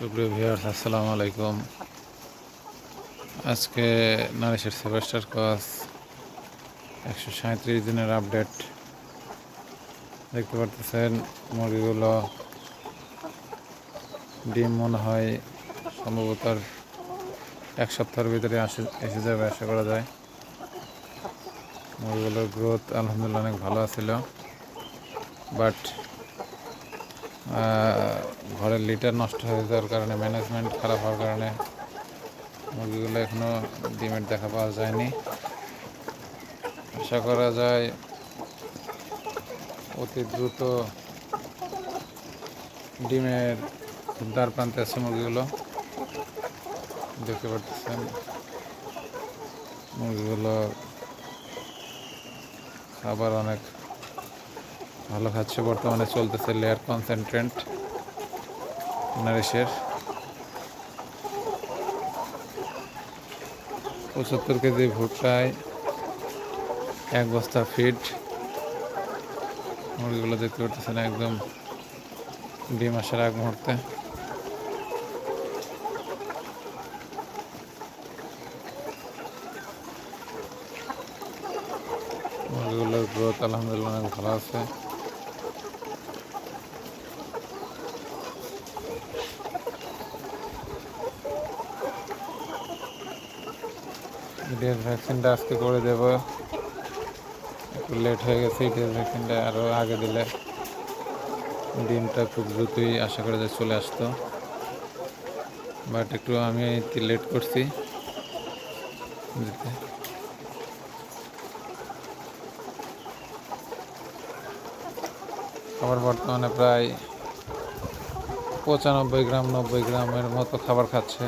সুপ্রিয় ভিউয়ার্স, আসসালামু আলাইকুম। আজকে নারিশের সেবাস্টার কস একশো সাঁত্রিশ দিনের আপডেট। দেখতে পারতেছেন, মুরগিগুলো ডিম মনে হয় সম্ভবত এক সপ্তাহের ভিতরে আসে, এসে যাবে, আশা করা যায়। মুরগিগুলোর গ্রোথ আলহামদুলিল্লাহ অনেক ভালো আছিল। বাট ঘরের লিটার নষ্ট হয়ে যাওয়ার কারণে ম্যানেজমেন্ট খারাপ হওয়ার কারণে মুরগিগুলো এখনও ডিমের দেখা পাওয়া যায়নি। আশা করা যায় অতি দ্রুত ডিমের দ্বার প্রান্তে আছে মুরগিগুলো। দেখতে পাচ্ছেন মুরগিগুলো খাবার অনেক ভালো খাচ্ছে বর্তমানে চলতেছে লেয়ার কনসেন্ট্রেন্ট নারিশের পঁচাত্তর কেজি ভুট্টায় এক বস্তা ফিড মুরগিগুলো দেখতে পারতেছেন একদম ডিম আসার আগ মুহূর্তে। মুরগিগুলোর গ্রোথ আলহামদুলিল্লাহ অনেক ভালো আছে। ইডিএস ভ্যাকসিনটা আজকে করে দেব। একটু লেট হয়ে গেছে ইডিএস ভ্যাকসিনটা আরও আগে দিলে। দিনটা খুব দ্রুতই আশা করা যায় চলে আসতো। বাট একটু আমি লেট করছি। দিতে খাবার বর্তমানে প্রায় পঁচানব্বই গ্রাম, নব্বই গ্রামের মতো খাবার খাচ্ছে।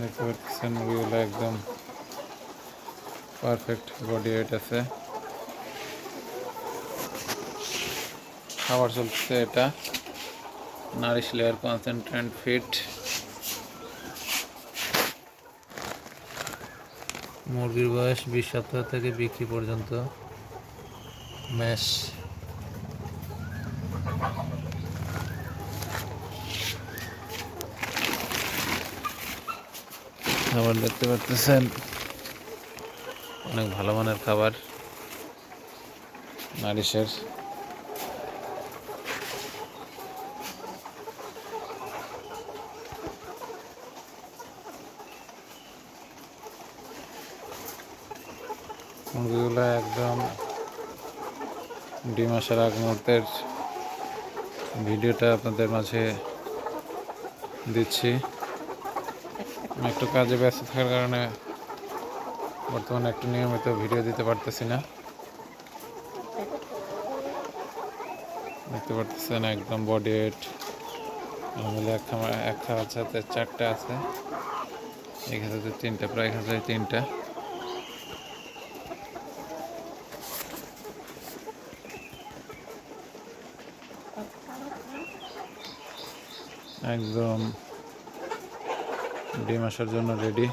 দেখতে পাচ্ছেন মুরগিগুলো একদম পারফেক্ট বডি ওয়েট আছে। খাবার চলছে এটা। নারিশ লেয়ার কনসেন্ট্রেন্ট ফিট মুরগির বয়স বিশ সপ্তাহ থেকে বিক্রি পর্যন্ত। ম্যাশ খাবার দেখতে পাচ্ছেন। অনেক ভালো মানের খাবার। নারিশের। মুরগিগুলো একদম ডিম আসার আগ মুহূর্তের ভিডিওটা আপনাদের মাঝে দিচ্ছি। একটু কাজে ব্যস্ত থাকার কারণে বর্তমানে একটু নিয়মিত ভিডিও দিতে পারতেছি না। দেখতে পারতেছেন একদম বডি ওয়েট আলহামদুলিল্লাহ এক খামার এক খাওয়ার সাথে চারটা আছে। এক হাজার তিনটা, প্রায় এক তিনটা। একদম ডিম আসার জন্য রেডি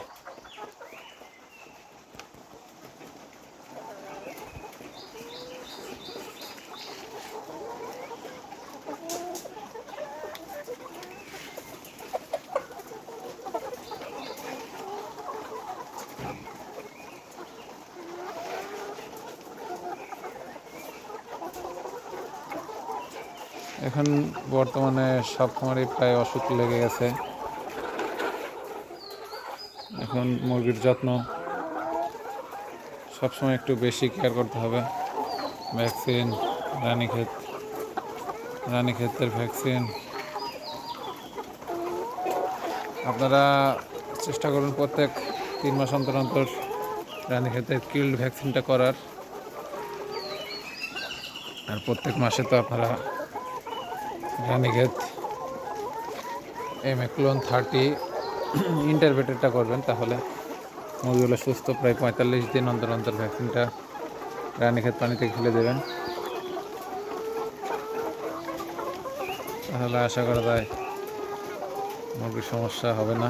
এখন বর্তমানে সব খামারই প্রায় অসুখ লেগে গেছে। এখন মুরগির যত্ন সবসময় একটু বেশি কেয়ার করতে হবে। ভ্যাকসিন রানীক্ষেত, রানীক্ষেতের ভ্যাকসিন আপনারা চেষ্টা করুন প্রত্যেক তিন মাস অন্তর অন্তর রানীক্ষেতের কিল্ড ভ্যাকসিনটা করার। আর প্রত্যেক মাসে তো আপনারা রানীক্ষেত, এম এক্লোন থার্টি ইন্টারভেটেডটা করবেন, তাহলে মুরগিগুলো সুস্থ প্রায় পঁয়তাল্লিশ দিন অন্তর অন্তর ভ্যাকসিনটা রানীক্ষেত পানিতে খেলে দেবেন। তাহলে আশা করা যায় মুরগির সমস্যা হবে না।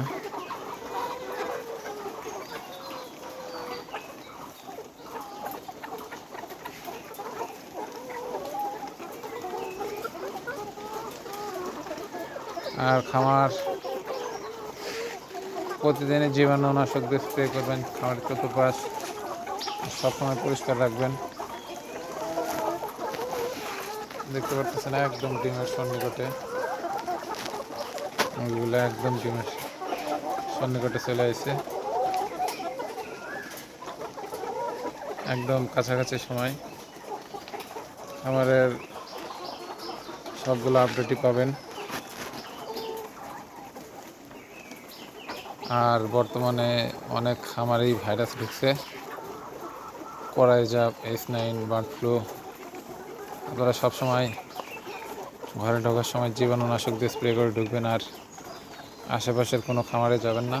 আর খামার প্রতিদিনই জীবাণুনাশক স্প্রে করবেন, খামারের চতুর্পাশ সবসময় পরিষ্কার রাখবেন। দেখতে পাচ্ছেন একদম ডিমের সন্নিকটে। মুরগিগুলো একদম ডিমের সন্নিকটে চলে আসছে। একদম কাছাকাছি সময়। খামারের সবগুলো আপডেটই পাবেন। আর বর্তমানে অনেক খামারেই ভাইরাস ঢুকছে। করাইজাপ এস নাইন, বার্ড ফ্লু আপনারা সবসময় ঘরে ঢোকার সময় জীবাণুনাশক দিয়ে স্প্রে করে ঢুকবেন আর আশেপাশের কোনো খামারে যাবেন না।